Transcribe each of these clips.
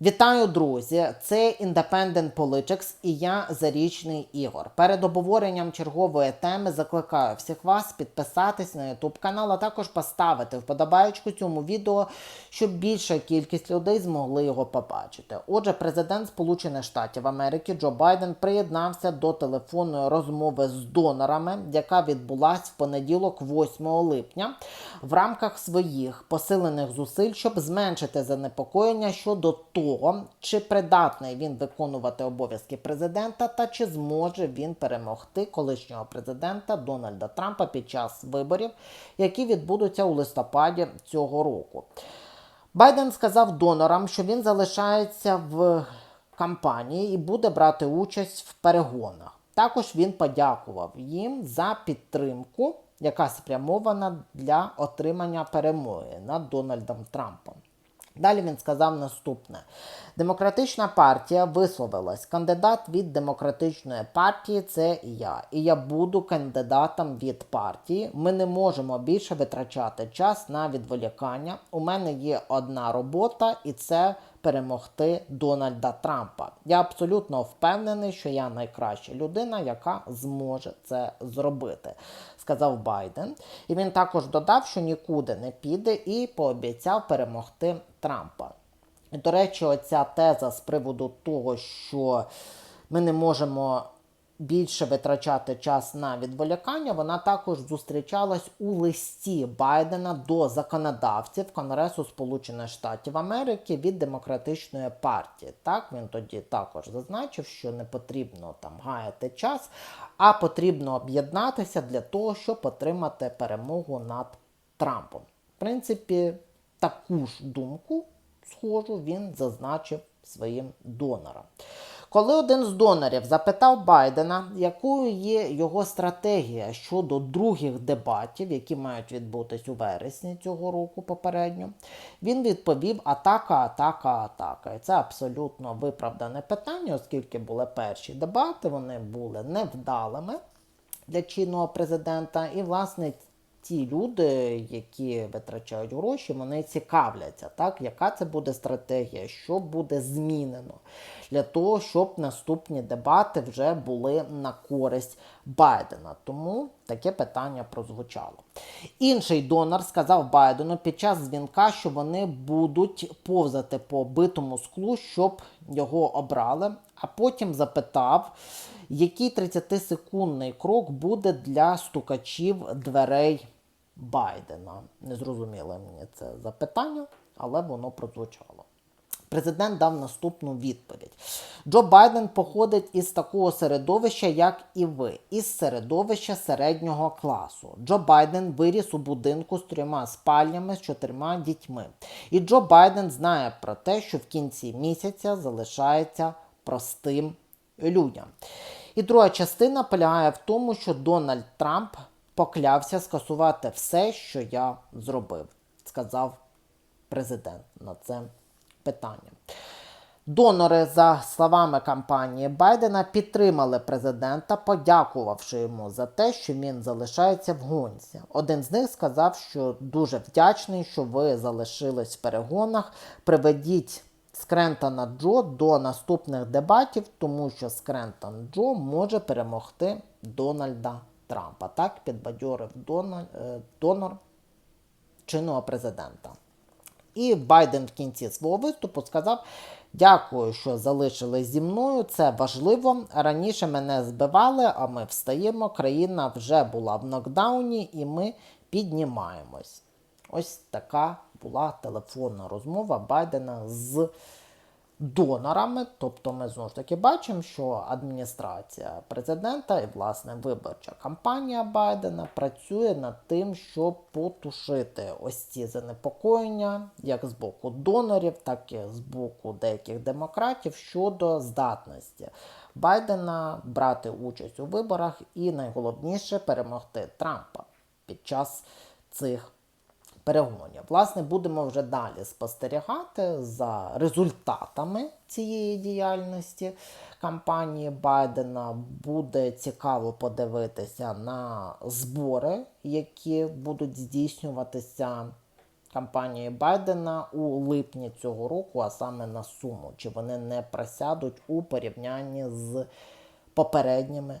Вітаю, друзі! Це Independent Politics і я Зарічний Ігор. Перед обговоренням чергової теми закликаю всіх вас підписатись на YouTube канал, а також поставити вподобаєчку цьому відео, щоб більша кількість людей змогли його побачити. Отже, президент Сполучених Штатів Америки Джо Байден приєднався до телефонної розмови з донорами, яка відбулась в понеділок, 8 липня, в рамках своїх посилених зусиль, щоб зменшити занепокоєння щодо того, чи придатний він виконувати обов'язки президента, та чи зможе він перемогти колишнього президента Дональда Трампа під час виборів, які відбудуться у листопаді цього року. Байден сказав донорам, що він залишається в кампанії і буде брати участь в перегонах. Також він подякував їм за підтримку, яка спрямована для отримання перемоги над Дональдом Трампом. Далі він сказав наступне: Демократична партія висловилась. Кандидат від демократичної партії це я. І я буду кандидатом від партії. Ми не можемо більше витрачати час на відволікання. У мене є одна робота, і це перемогти Дональда Трампа. Я абсолютно впевнений, що я найкраща людина, яка зможе це зробити, сказав Байден. І він також додав, що нікуди не піде, і пообіцяв перемогти Трампа. До речі, оця теза з приводу того, що ми не можемо більше витрачати час на відволікання, вона також зустрічалась у листі Байдена до законодавців Конгресу Сполучених Штатів Америки від демократичної партії. Так він тоді також зазначив, що не потрібно там гаяти час, а потрібно об'єднатися для того, щоб отримати перемогу над Трампом. В принципі, таку ж думку схожу він зазначив своїм донорам. Коли один з донорів запитав Байдена, якою є його стратегія щодо других дебатів, які мають відбутись у вересні цього року попередньо, він відповів атака, атака, атака. І це абсолютно виправдане питання, оскільки були перші дебати, вони були невдалими для чинного президента. І, власне, ті люди, які витрачають гроші, вони цікавляться, так, яка це буде стратегія, що буде змінено для того, щоб наступні дебати вже були на користь Байдена. Тому таке питання прозвучало. Інший донор сказав Байдену під час дзвінка, що вони будуть повзати по битому склу, щоб його обрали, а потім запитав. Який 30-секундний крок буде для стукачів дверей Байдена? Не зрозуміло мені це запитання, але воно прозвучало. Президент дав наступну відповідь. Джо Байден походить із такого середовища, як і ви, із середовища середнього класу. Джо Байден виріс у будинку з трьома спальнями з чотирма дітьми. І Джо Байден знає про те, що в кінці місяця залишається простим людям. І друга частина полягає в тому, що Дональд Трамп поклявся скасувати все, що я зробив, сказав президент на це питання. Донори, за словами кампанії Байдена, підтримали президента, подякувавши йому за те, що він залишається в гонці. Один з них сказав, що дуже вдячний, що ви залишились в перегонах. Приведіть Скрентона Джо до наступних дебатів, тому що Скрентон Джо може перемогти Дональда Трампа. Так підбадьорив донор, донор чинного президента. І Байден в кінці свого виступу сказав: Дякую, що залишились зі мною. Це важливо. Раніше мене збивали, а ми встаємо. Країна вже була в нокдауні, і ми піднімаємось. Ось така була телефонна розмова Байдена з донорами. Тобто, ми знову ж таки бачимо, що адміністрація президента і власне виборча кампанія Байдена працює над тим, щоб потушити ось ці занепокоєння, як з боку донорів, так і з боку деяких демократів щодо здатності Байдена брати участь у виборах і найголовніше перемогти Трампа під час цих перегонів. Власне, будемо вже далі спостерігати за результатами цієї діяльності кампанії Байдена. Буде цікаво подивитися на збори, які будуть здійснюватися кампанії Байдена у липні цього року, а саме на суму, чи вони не просядуть у порівнянні з попередніми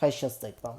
Хай щастить вам!